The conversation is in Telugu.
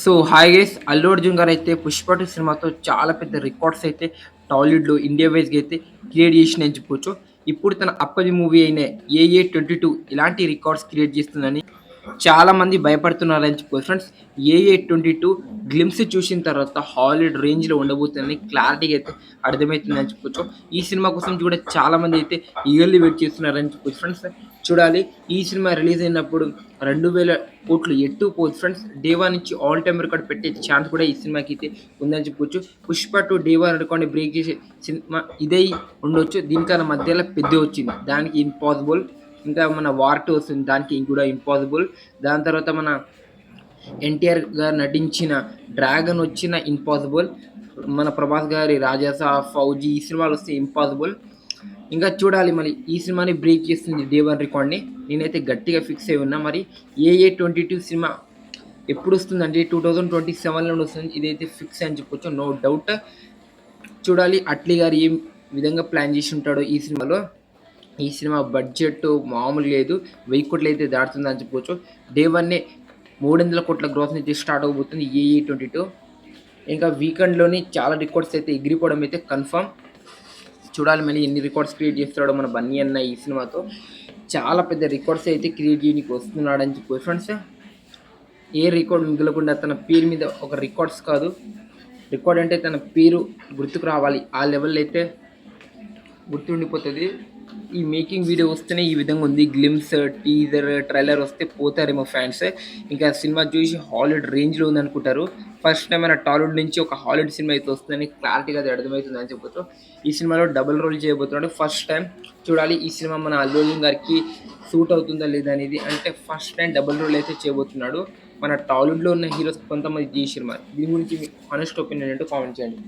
So hi guys. Allu Arjun గారు అయితే పుష్పటి సినిమాతో చాలా పెద్ద రికార్డ్స్ అయితే టాలీవుడ్లో ఇండియా వైజ్గా అయితే క్రియేట్ చేసిన అని చెప్పొచ్చు. ఇప్పుడు తన అప్పటి మూవీ అయిన ఏఏ ట్వంటీ టూ ఇలాంటి రికార్డ్స్ క్రియేట్ చేస్తుందని చాలా మంది భయపడుతున్నారని చెప్పుకోవచ్చు ఫ్రెండ్స్ ఏఏ ట్వంటీ టూ గ్లిమ్స్ చూసిన తర్వాత హాలీవుడ్ రేంజ్లో ఉండబోతుందని క్లారిటీగా అయితే అర్థమవుతుందని చెప్పుకోవచ్చు ఈ సినిమా కోసం కూడా చాలామంది అయితే ఈగర్లీ వెయిట్ చేస్తున్నారని చెప్పుకోవచ్చు ఫ్రెండ్స్ చూడాలి. ఈ సినిమా రిలీజ్ అయినప్పుడు రెండు వేల కోట్లు ఎట్టు పోదు. ఫ్రెండ్స్ డేవా నుంచి ఆల్ టైమ్ రికార్డ్ పెట్టే ఛాన్స్ కూడా ఈ సినిమాకి అయితే ఉందని చెప్పుకోవచ్చు పుష్ప టు డేవా రికార్డ్ బ్రేక్ చేసే సినిమా ఇదే ఉండొచ్చు. దీనికన్నా మధ్యలో పెద్ద వచ్చింది. దానికి ఇంపాసిబుల్ ఇంకా మన వార్ టూ వస్తుంది. దానికి కూడా ఇంపాసిబుల్ దాని తర్వాత మన ఎన్టీఆర్ గారు నటించిన డ్రాగన్ వచ్చిన ఇంపాసిబుల్ మన ప్రభాస్ గారి రాజాసా ఫౌజీ ఈ సినిమాలు వస్తే ఇంపాసిబుల్ ఇంకా చూడాలి మరి ఈ సినిమాని బ్రేక్ చేస్తుంది డే వన్ రికార్డ్ని. నేనైతే గట్టిగా ఫిక్స్ అయి ఉన్నా. మరి ఏఏ ట్వంటీ టూ సినిమా ఎప్పుడు వస్తుందంటే టూ థౌజండ్ ట్వంటీ సెవెన్లో వస్తుంది. ఇదైతే ఫిక్స్ అని చెప్పొచ్చు. నో డౌట్ చూడాలి. అట్లీ గారు ఏం విధంగా ప్లాన్ చేసి ఉంటాడో ఈ సినిమాలో. ఈ సినిమా బడ్జెట్ మామూలు లేదు వెయ్యి కోట్లు అయితే దాటుతుంది అని చెప్పొచ్చు. డే వన్నే మూడు వందల కోట్ల గ్రోత్ నుంచి స్టార్ట్ అవబోతుంది ఏఏ ట్వంటీ టూ. ఇంకా వీకెండ్లోని చాలా రికార్డ్స్ అయితే ఎగిరిపోవడం అయితే కన్ఫర్మ్ చూడాలి మళ్ళీ ఎన్ని రికార్డ్స్ క్రియేట్ చేస్తున్నాడో మన బన్నీ అన్న ఈ సినిమాతో. చాలా పెద్ద రికార్డ్స్ అయితే క్రియేట్ చేయడానికి వస్తున్నాడని చెప్పి ఫ్రెండ్స్. ఏ రికార్డ్ మిగలకుండా తన పేరు మీద ఒక రికార్డ్స్ కాదు. రికార్డ్ అంటే తన పేరు గుర్తుకు రావాలి. ఆ లెవెల్ అయితే గుర్తుండిపోతుంది. ఈ మేకింగ్ వీడియో వస్తేనే ఈ విధంగా ఉంది. గ్లిమ్స్ టీజర్ ట్రైలర్ వస్తే పోతారేమో ఫ్యాన్స్ ఇంకా సినిమా చూసి హాలీవుడ్ రేంజ్లో ఉంది అనుకుంటారు ఫస్ట్ టైం మన టాలీవుడ్ నుంచి ఒక హాలీవుడ్ సినిమా అయితే వస్తుందని క్లారిటీగా అది అర్థమవుతుంది అని చెప్పొచ్చు. ఈ సినిమాలో డబుల్ రోల్ చేయబోతున్నాడు. ఫస్ట్ టైం చూడాలి. ఈ సినిమా మన అల్లు గారికి సూట్ అవుతుందా లేదా అనేది అంటే ఫస్ట్ టైం డబుల్ రోల్ అయితే చేయబోతున్నాడు. మన టాలీవుడ్లో ఉన్న హీరోస్ కొంతమంది చేసిరు మరి. దీని గురించి మీ హానెస్ట్ ఒపీనియన్ అంటే కామెంట్ చేయండి.